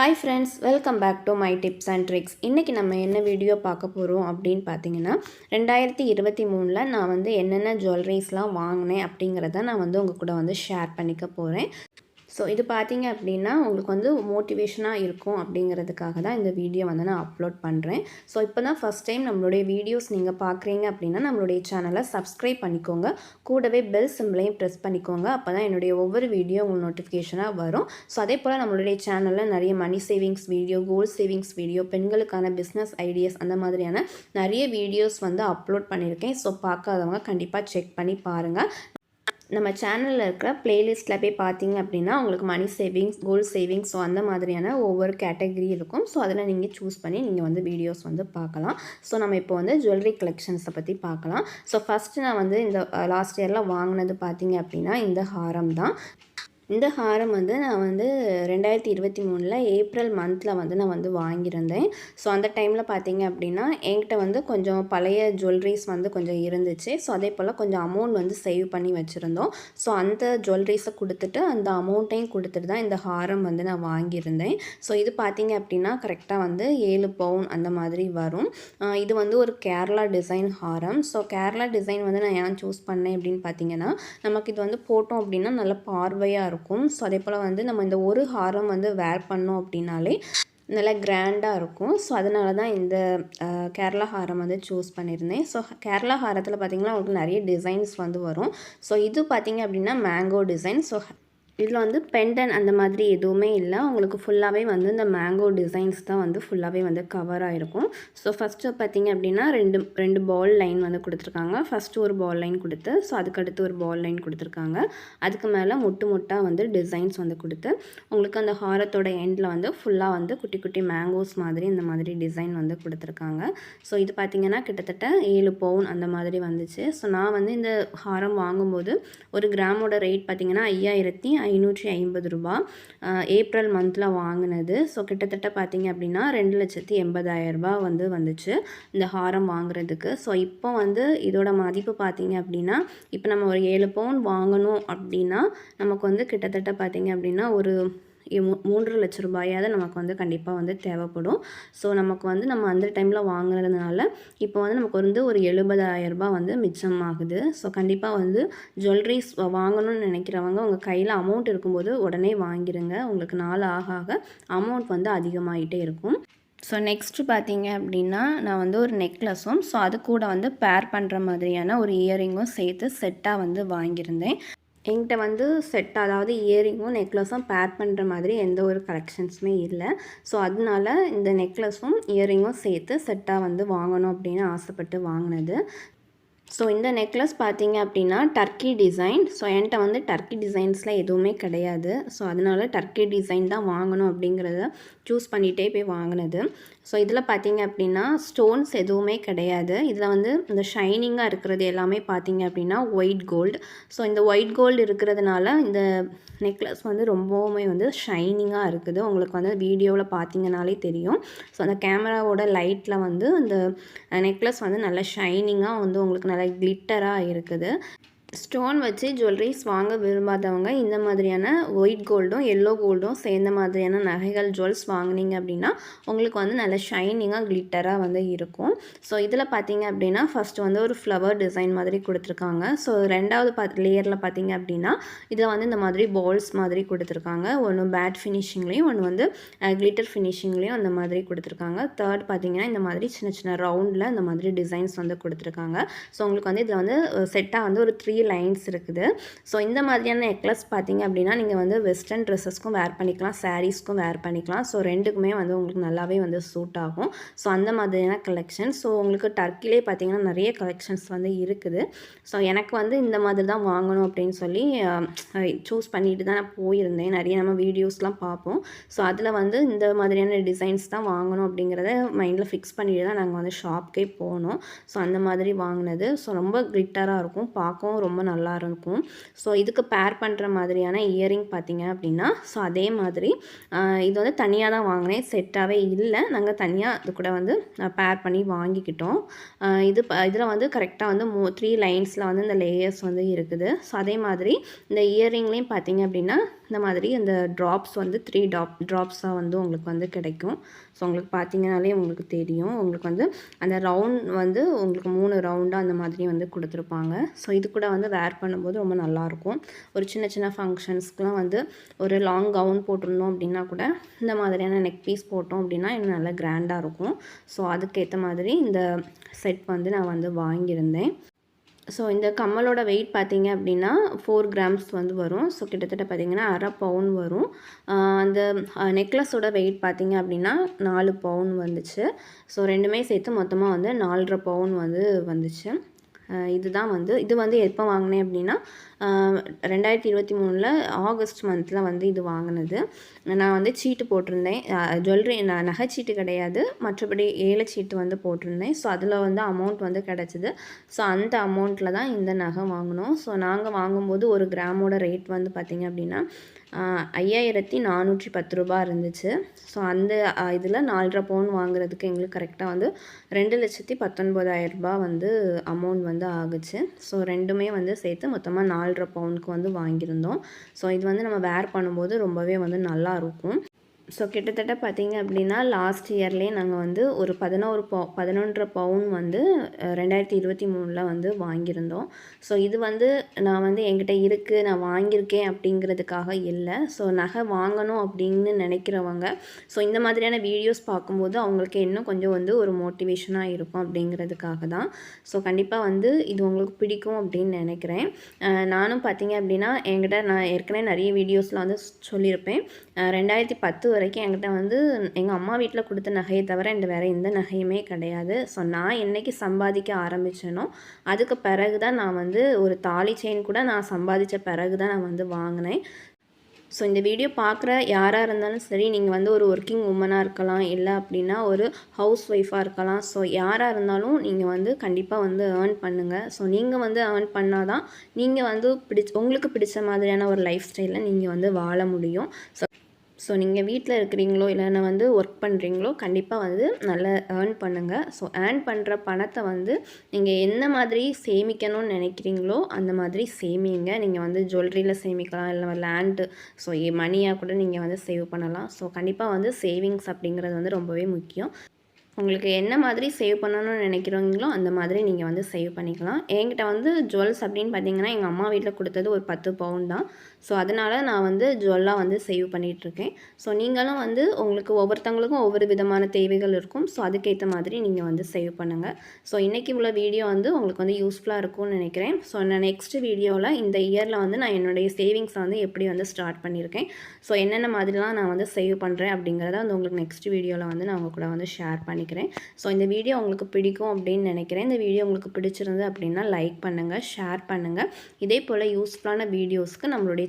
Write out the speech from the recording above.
Hi friends welcome back to my tips and tricks இன்றைக்கி நம்ம என்ன வீடியோ பார்க்க போகிறோம் அப்படின்னு பார்த்தீங்கன்னா ரெண்டாயிரத்தி இருபத்தி மூணில் நான் வந்து என்னென்ன ஜுவல்லரிஸ்லாம் வாங்கினேன் அப்படிங்கிறத நான் வந்து உங்கள் கூட வந்து ஷேர் பண்ணிக்க போகிறேன் ஸோ இது பார்த்தீங்க அப்படின்னா உங்களுக்கு வந்து மோட்டிவேஷனாக இருக்கும் அப்படிங்கிறதுக்காக தான் இந்த வீடியோ வந்து நான் அப்லோட் பண்ணுறேன் ஸோ இப்போ தான் ஃபஸ்ட் டைம் நம்மளுடைய வீடியோஸ் நீங்கள் பார்க்குறீங்க அப்படின்னா நம்மளுடைய சேனலை சப்ஸ்கிரைப் பண்ணிக்கோங்க. கூடவே பெல் சிம்பிளையும் ப்ரெஸ் பண்ணிக்கோங்க. அப்போ தான் என்னுடைய ஒவ்வொரு வீடியோ உங்களுக்கு நோட்டிஃபிகேஷனாக வரும். ஸோ அதே போல் நம்மளுடைய சேனலில் நிறைய money savings video gold savings video பெண்களுக்கான பிஸ்னஸ் ஐடியாஸ் அந்த மாதிரியான நிறைய வீடியோஸ் வந்து அப்லோட் பண்ணியிருக்கேன் ஸோ பார்க்காதவங்க கண்டிப்பாக செக் பண்ணி பாருங்கள் நம்ம சேனலில் இருக்கிற ப்ளேலிஸ்ட்டில் போய் பார்த்தீங்க அப்படின்னா உங்களுக்கு money savings gold savings so அந்த மாதிரியான ஒவ்வொரு கேட்டகரி இருக்கும். ஸோ அதில் நீங்கள் சூஸ் பண்ணி நீங்கள் வந்து வீடியோஸ் வந்து பார்க்கலாம். ஸோ நம்ம இப்போ வந்து ஜுவல்லரி கலெக்ஷன்ஸை பற்றி பார்க்கலாம். ஸோ ஃபஸ்ட்டு நான் வந்து இந்த லாஸ்ட் இயரில் வாங்கினது பார்த்தீங்க அப்படின்னா இந்த ஹாரம் தான். இந்த ஹாரம் வந்து நான் வந்து ரெண்டாயிரத்தி இருபத்தி மூணில் ஏப்ரல் மந்தில் வந்து நான் வந்து வாங்கியிருந்தேன். ஸோ அந்த டைமில் பார்த்தீங்க அப்படின்னா என்கிட்ட வந்து கொஞ்சம் பழைய ஜுவல்லரிஸ் வந்து கொஞ்சம் இருந்துச்சு. ஸோ அதே போல் கொஞ்சம் அமௌண்ட் வந்து சேவ் பண்ணி வச்சுருந்தோம். ஸோ அந்த ஜுவல்லரிஸை கொடுத்துட்டு அந்த அமௌண்ட்டையும் கொடுத்துட்டு தான் இந்த ஹாரம் வந்து நான் வாங்கியிருந்தேன். ஸோ இது பார்த்தீங்க அப்படின்னா கரெக்டாக வந்து ஏழு பவுன் அந்த மாதிரி வரும். இது வந்து ஒரு கேரளா டிசைன் ஹாரம். ஸோ கேரளா டிசைன் வந்து நான் ஏன் சூஸ் பண்ணேன் அப்படின்னு பார்த்தீங்கன்னா நமக்கு இது வந்து போட்டோம் அப்படின்னா நல்ல பார்வையாக இருக்கும். இருக்கும். ஸோ அதே போல் வந்து நம்ம இந்த ஒரு ஹாரம் வந்து வேர் பண்ணோம் அப்படின்னாலே நல்லா கிராண்டாக இருக்கும். ஸோ அதனால தான் இந்த கேரளா ஹாரம் வந்து சூஸ் பண்ணியிருந்தேன் ஸோ கேரளா ஹாரத்தில் பார்த்திங்கன்னா உங்களுக்கு நிறைய டிசைன்ஸ் வந்து வரும். ஸோ இது பார்த்திங்க அப்படின்னா மேங்கோ டிசைன் ஸோ இதில் வந்து பெண்டன் அந்த மாதிரி எதுவுமே இல்லை. உங்களுக்கு ஃபுல்லாகவே வந்து இந்த மேங்கோ டிசைன்ஸ் தான் வந்து ஃபுல்லாகவே வந்து கவர் ஆகிருக்கும் ஸோ ஃபஸ்ட்டு பார்த்திங்க அப்படின்னா ரெண்டு ரெண்டு பால் லைன் வந்து கொடுத்துருக்காங்க. ஃபஸ்ட்டு ஒரு பால் லைன் கொடுத்து ஸோ அதுக்கடுத்து ஒரு பால் லைன் கொடுத்துருக்காங்க. அதுக்கு மேலே முட்டு முட்டாக வந்து டிசைன்ஸ் வந்து கொடுத்து உங்களுக்கு அந்த ஹாரத்தோட எண்டில் வந்து ஃபுல்லாக வந்து குட்டி குட்டி மேங்கோஸ் மாதிரி இந்த மாதிரி டிசைன் வந்து கொடுத்துருக்காங்க. ஸோ இது பார்த்திங்கன்னா கிட்டத்தட்ட ஏழு பவுன் அந்த மாதிரி வந்துச்சு. ஸோ நான் வந்து இந்த ஹாரம் வாங்கும்போது ஒரு கிராமோட ரேட் பார்த்திங்கன்னா ஐயாயிரத்தி ஐநூற்றி ஐம்பது ரூபா. ஏப்ரல் மந்தில் வாங்கினது. ஸோ கிட்டத்தட்ட பார்த்திங்க அப்படின்னா ரெண்டு லட்சத்தி எண்பதாயிரரூபா வந்து வந்துச்சு இந்த ஹாரம் வாங்குறதுக்கு. ஸோ இப்போ வந்து இதோட மதிப்பு பார்த்திங்க அப்படின்னா இப்போ நம்ம ஒரு ஏழு பவுன் வாங்கணும் அப்படின்னா நமக்கு வந்து கிட்டத்தட்ட பார்த்திங்க அப்படின்னா ஒரு மூன்று லட்ச ரூபாயாவது நமக்கு வந்து கண்டிப்பாக வந்து தேவைப்படும். ஸோ நமக்கு வந்து நம்ம அந்த டைமில் வாங்குறதுனால இப்போ வந்து நமக்கு வந்து ஒரு எழுபதாயிரம் ரூபாய் வந்து மிச்சம் ஆகுது. ஸோ கண்டிப்பாக வந்து ஜுவல்லரிஸ் வாங்கணும்னு நினைக்கிறவங்க உங்கள் கையில் அமௌண்ட் இருக்கும்போது உடனே வாங்கிடுங்க உங்களுக்கு நாள் ஆக ஆக அமௌண்ட் வந்து அதிகமாகிட்டே இருக்கும். ஸோ நெக்ஸ்ட்டு பார்த்தீங்க அப்படின்னா நான் வந்து ஒரு நெக்லஸும் ஸோ அது கூட வந்து பேர் பண்ணுற மாதிரியான ஒரு இயரிங்கும் சேர்த்து செட்டாக வந்து வாங்கியிருந்தேன். என்கிட்ட வந்து செட் அதாவது இயரிங்கும் நெக்லஸும் பேர் பண்ணுற மாதிரி எந்த ஒரு கலெக்ஷன்ஸுமே இல்லை. ஸோ அதனால இந்த நெக்லஸும் இயரிங்கும் சேர்த்து செட்டாக வந்து வாங்கணும் அப்படின்னு ஆசைப்பட்டு வாங்கினது. ஸோ இந்த நெக்லஸ் பார்த்தீங்க அப்படின்னா டர்க்கி டிசைன் ஸோ என்கிட்ட வந்து டர்க்கி டிசைன்ஸில் எதுவுமே கிடையாது. ஸோ அதனால டர்க்கி டிசைன் தான் வாங்கணும் அப்படிங்கிறத சூஸ் பண்ணிகிட்டே போய் வாங்கினது. ஸோ இதில் பார்த்தீங்க அப்படின்னா ஸ்டோன்ஸ் எதுவுமே கிடையாது. இதில் வந்து இந்த ஷைனிங்காக இருக்கிறது எல்லாமே பார்த்தீங்க அப்படின்னா ஒயிட் கோல்டு ஸோ இந்த ஒயிட் கோல்டு இருக்கிறதுனால இந்த நெக்லஸ் வந்து ரொம்பவுமே வந்து ஷைனிங்காக இருக்குது. உங்களுக்கு வந்து வீடியோவில் பார்த்தீங்கனாலே தெரியும். ஸோ அந்த கேமராவோட லைட்டில் வந்து அந்த நெக்லஸ் வந்து நல்ல ஷைனிங்காக வந்து உங்களுக்கு நல்ல கிளிட்டராக இருக்குது. ஸ்டோன் வச்சு ஜுவல்லரிஸ் வாங்க விரும்பாதவங்க இந்த மாதிரியான ஒயிட் கோல்டும் எல்லோ கோல்டும் சேர்ந்த மாதிரியான நகைகள் ஜுவல்ஸ் வாங்கினீங்க அப்படின்னா உங்களுக்கு வந்து நல்ல ஷைனிங்காக கிளிட்டராக வந்து இருக்கும். ஸோ இதில் பார்த்தீங்க அப்படின்னா ஃபஸ்ட்டு வந்து ஒரு ஃப்ளவர் டிசைன் மாதிரி கொடுத்துருக்காங்க. ஸோ ரெண்டாவது பார்த்து லேயரில் பார்த்தீங்க அப்படின்னா இதில் வந்து இந்த மாதிரி பால்ஸ் மாதிரி கொடுத்துருக்காங்க. ஒன்று பேட் ஃபினிஷிங்லேயும் ஒன்று வந்து கிளிட்டர் ஃபினிஷிங்லேயும் அந்த மாதிரி கொடுத்துருக்காங்க. தேர்ட் பார்த்தீங்கன்னா இந்த மாதிரி சின்ன சின்ன ரவுண்டில் இந்த மாதிரி டிசைன்ஸ் வந்து கொடுத்துருக்காங்க. ஸோ உங்களுக்கு வந்து இதில் வந்து செட்டாக வந்து ஒரு த்ரீ லைன்ஸ் இருக்குது. ஸோ இந்த மாதிரியான நெக்லஸ் பார்த்தீங்க அப்படின்னா நீங்கள் வந்து வெஸ்டர்ன் ட்ரெஸ்ஸஸ்க்கும் வேர் பண்ணிக்கலாம் சாரீஸ்க்கும் வேர் பண்ணிக்கலாம். ஸோ ரெண்டுக்குமே வந்து உங்களுக்கு நல்லாவே வந்து சூட் ஆகும். ஸோ அந்த மாதிரியான கலெக்ஷன் ஸோ உங்களுக்கு டர்க்கிலே பார்த்தீங்கன்னா நிறைய கலெக்ஷன்ஸ் வந்து இருக்குது. ஸோ எனக்கு வந்து இந்த மாதிரி தான் வாங்கணும் அப்படின்னு சொல்லி சூஸ் பண்ணிட்டு தான் நான் போயிருந்தேன். நிறைய நம்ம வீடியோஸ்லாம் பார்ப்போம். ஸோ அதில் வந்து இந்த மாதிரியான டிசைன்ஸ் தான் வாங்கணும் அப்படிங்கிறத மைண்டில் ஃபிக்ஸ் பண்ணிட்டு தான் நாங்கள் வந்து ஷாப்க்கே போனோம். ஸோ அந்த மாதிரி வாங்கினது. ஸோ ரொம்ப கிளிட்டராக இருக்கும். பார்க்கவும் ரொம்ப ரொம்ப நல்லா இருக்கும். ஸோ இதுக்கு பேர் பண்ணுற மாதிரியான இயரிங் பார்த்தீங்க அப்படின்னா ஸோ அதே மாதிரி இது வந்து தனியாக தான் வாங்கினேன். செட்டாகவே இல்லை. நாங்கள் தனியாக இது கூட வந்து பேர் பண்ணி வாங்கிக்கிட்டோம். இது இதில் வந்து கரெக்டாக வந்து மூ த்ரீ லைன்ஸில் வந்து இந்த லேயர்ஸ் வந்து இருக்குது. ஸோ அதே மாதிரி இந்த இயரிங்லேயும் பார்த்தீங்க அப்படின்னா இந்த மாதிரி அந்த ட்ராப்ஸ் வந்து த்ரீ டாப் ட்ராப்ஸாக வந்து உங்களுக்கு வந்து கிடைக்கும். ஸோ உங்களுக்கு பார்த்தீங்கனாலே உங்களுக்கு தெரியும். உங்களுக்கு வந்து அந்த ரவுண்ட் வந்து உங்களுக்கு மூணு ரவுண்டாக அந்த மாதிரி வந்து கொடுத்துருப்பாங்க. ஸோ இது கூட வந்து வேர் பண்ணும்போது ரொம்ப நல்லாயிருக்கும் ஒரு சின்ன சின்ன ஃபங்க்ஷன்ஸ்க்குலாம் வந்து ஒரு லாங் கவுன் போட்டிருந்தோம் அப்படின்னா கூட இந்த மாதிரியான நெக் பீஸ் போட்டோம் அப்படின்னா இன்னும் நல்லா கிராண்டாக இருக்கும். ஸோ அதுக்கேற்ற மாதிரி இந்த செட் வந்து நான் வந்து வாங்கியிருந்தேன். ஸோ இந்த கம்மலோட வெயிட் பார்த்தீங்க அப்படின்னா ஃபோர் கிராம்ஸ் வந்து வரும். ஸோ கிட்டத்தட்ட பார்த்திங்கன்னா அரை பவுன் வரும். அந்த நெக்லஸோட வெயிட் பார்த்திங்க அப்படின்னா நாலு பவுன் வந்துச்சு. ஸோ ரெண்டுமே சேர்த்து மொத்தமாக வந்து நாலரை பவுன் வந்து வந்துச்சு. இதுதான் வந்து இது வந்து எப்போ வாங்கினேன் அப்படின்னா ரெண்டாயிரத்தி இருபத்தி மூணில் ஆகஸ்ட் மந்தில் வந்து இது வாங்கினது. நான் வந்து சீட்டு போட்டிருந்தேன். ஜுவல்லரி நான் நகைச்சீட்டு கிடையாது. மற்றபடி ஏழை சீட்டு வந்து போட்டிருந்தேன். ஸோ அதில் வந்து அமௌண்ட் வந்து கிடச்சிது. ஸோ அந்த அமௌண்ட்டில் தான் இந்த நகை வாங்கினோம். ஸோ நாங்கள் வாங்கும்போது ஒரு கிராமோட ரேட் வந்து பார்த்திங்க அப்படின்னா ஐயாயிரத்தி நானூற்றி பத்து ரூபா இருந்துச்சு. ஸோ அந்த இதில் நாலரை பவுன் வாங்குறதுக்கு எங்களுக்கு கரெக்டாக வந்து ரெண்டு லட்சத்தி பத்தொன்பதாயிரரூபா வந்து அமௌண்ட் வந்து ஆகுச்சு. ஸோ ரெண்டுமே வந்து சேர்த்து மொத்தமாக நாலரை பவுனுக்கு வந்து வாங்கியிருந்தோம். ஸோ இது வந்து நம்ம வேர் பண்ணும்போது ரொம்பவே வந்து நல்லா இருக்கும். ஸோ கிட்டத்தட்ட பார்த்திங்க அப்படின்னா லாஸ்ட் இயர்லேயே நாங்கள் வந்து ஒரு பதினோரு பவு பதினொன்றரை பவுன் வந்து ரெண்டாயிரத்தி இருபத்தி மூணில் வந்து வாங்கியிருந்தோம். ஸோ இது வந்து நான் வந்து என்கிட்ட இருக்குது நான் வாங்கியிருக்கேன் அப்படிங்கிறதுக்காக இல்லை. ஸோ நகை வாங்கணும் அப்படின்னு நினைக்கிறவங்க ஸோ இந்த மாதிரியான வீடியோஸ் பார்க்கும்போது அவங்களுக்கு இன்னும் கொஞ்சம் வந்து ஒரு மோட்டிவேஷனாக இருக்கும் அப்படிங்கிறதுக்காக தான். ஸோ கண்டிப்பாக வந்து இது உங்களுக்கு பிடிக்கும் அப்படின்னு நினைக்கிறேன். நானும் பார்த்தீங்க அப்படின்னா என்கிட்ட நான் ஏற்கனவே நிறைய வீடியோஸில் வந்து சொல்லியிருப்பேன். ரெண்டாயிரத்தி பத்து வரைக்கும் என்கிட்ட வந்து எங்கள் அம்மா வீட்டில் கொடுத்த நகையை தவிர என்கிட்ட வேறு எந்த நகையுமே கிடையாது. ஸோ நான் என்றைக்கு சம்பாதிக்க ஆரம்பித்தேனோ அதுக்கு பிறகு தான் நான் வந்து ஒரு தாலி செயின் கூட நான் சம்பாதித்த பிறகு தான் நான் வந்து வாங்கினேன். ஸோ இந்த வீடியோ பார்க்குற யாராக இருந்தாலும் சரி நீங்கள் வந்து ஒரு ஒர்க்கிங் உமனாக இருக்கலாம் இல்லை அப்படின்னா ஒரு ஹவுஸ் ஒய்ஃபாக இருக்கலாம். ஸோ யாராக இருந்தாலும் நீங்கள் வந்து கண்டிப்பாக வந்து ஏர்ன் பண்ணுங்கள் ஸோ நீங்கள் வந்து ஏர்ன் பண்ணால் தான் நீங்கள் வந்து பிடிச்ச உங்களுக்கு பிடிச்ச மாதிரியான ஒரு லைஃப் ஸ்டைலில் நீங்கள் வந்து வாழ முடியும். ஸோ ஸோ நீங்கள் வீட்டில் இருக்கிறீங்களோ இல்லைன்னா வந்து ஒர்க் பண்ணுறீங்களோ கண்டிப்பாக வந்து நல்லா ஏர்ன் பண்ணுங்கள் ஸோ ஏர்ன் பண்ணுற பணத்தை வந்து நீங்கள் எந்த மாதிரி சேமிக்கணும்னு நினைக்கிறீங்களோ அந்த மாதிரி சேமிங்க. நீங்கள் வந்து ஜுவல்லரியில் சேமிக்கலாம் இல்லை லேண்டு ஸோ மணியாக கூட நீங்கள் வந்து சேவ் பண்ணலாம். ஸோ கண்டிப்பாக வந்து சேவிங்ஸ் அப்படிங்கிறது வந்து ரொம்பவே முக்கியம். உங்களுக்கு என்ன மாதிரி சேவ் பண்ணணும்னு நினைக்கிறீங்களோ அந்த மாதிரி நீங்கள் வந்து சேவ் பண்ணிக்கலாம். என்கிட்ட வந்து ஜுவல்ஸ் அப்படின்னு பார்த்தீங்கன்னா எங்கள் அம்மா வீட்டில் கொடுத்தது ஒரு பத்து பவுன் தான். ஸோ அதனால் நான் வந்து ஜுவல்லாக வந்து சேவ் பண்ணிகிட்ருக்கேன் ஸோ நீங்களும் வந்து உங்களுக்கு ஒவ்வொருத்தவங்களுக்கும் ஒவ்வொரு விதமான தேவைகள் இருக்கும். ஸோ அதுக்கேற்ற மாதிரி நீங்கள் வந்து சேவ் பண்ணுங்கள் ஸோ இன்றைக்கி உள்ள வீடியோ வந்து உங்களுக்கு வந்து யூஸ்ஃபுல்லாக இருக்கும்னு நினைக்கிறேன். ஸோ நான் நெக்ஸ்ட் வீடியோவில் இந்த இயரில் வந்து நான் என்னுடைய சேவிங்ஸை வந்து எப்படி வந்து ஸ்டார்ட் பண்ணியிருக்கேன். ஸோ என்னென்ன மாதிரிலாம் நான் வந்து சேவ் பண்ணுறேன் அப்படிங்கிறத வந்து உங்களுக்கு நெக்ஸ்ட் வீடியோவில் வந்து நான் உங்கள் கூட வந்து ஷேர் பண்ணிக்கிறேன். ஸோ இந்த வீடியோ உங்களுக்கு பிடிக்கும் அப்படின்னு நினைக்கிறேன். இந்த வீடியோ உங்களுக்கு பிடிச்சிருந்து அப்படின்னா லைக் பண்ணுங்கள் ஷேர் பண்ணுங்கள் இதே போல் யூஸ்ஃபுல்லான வீடியோஸ்க்கு நம்மளுடைய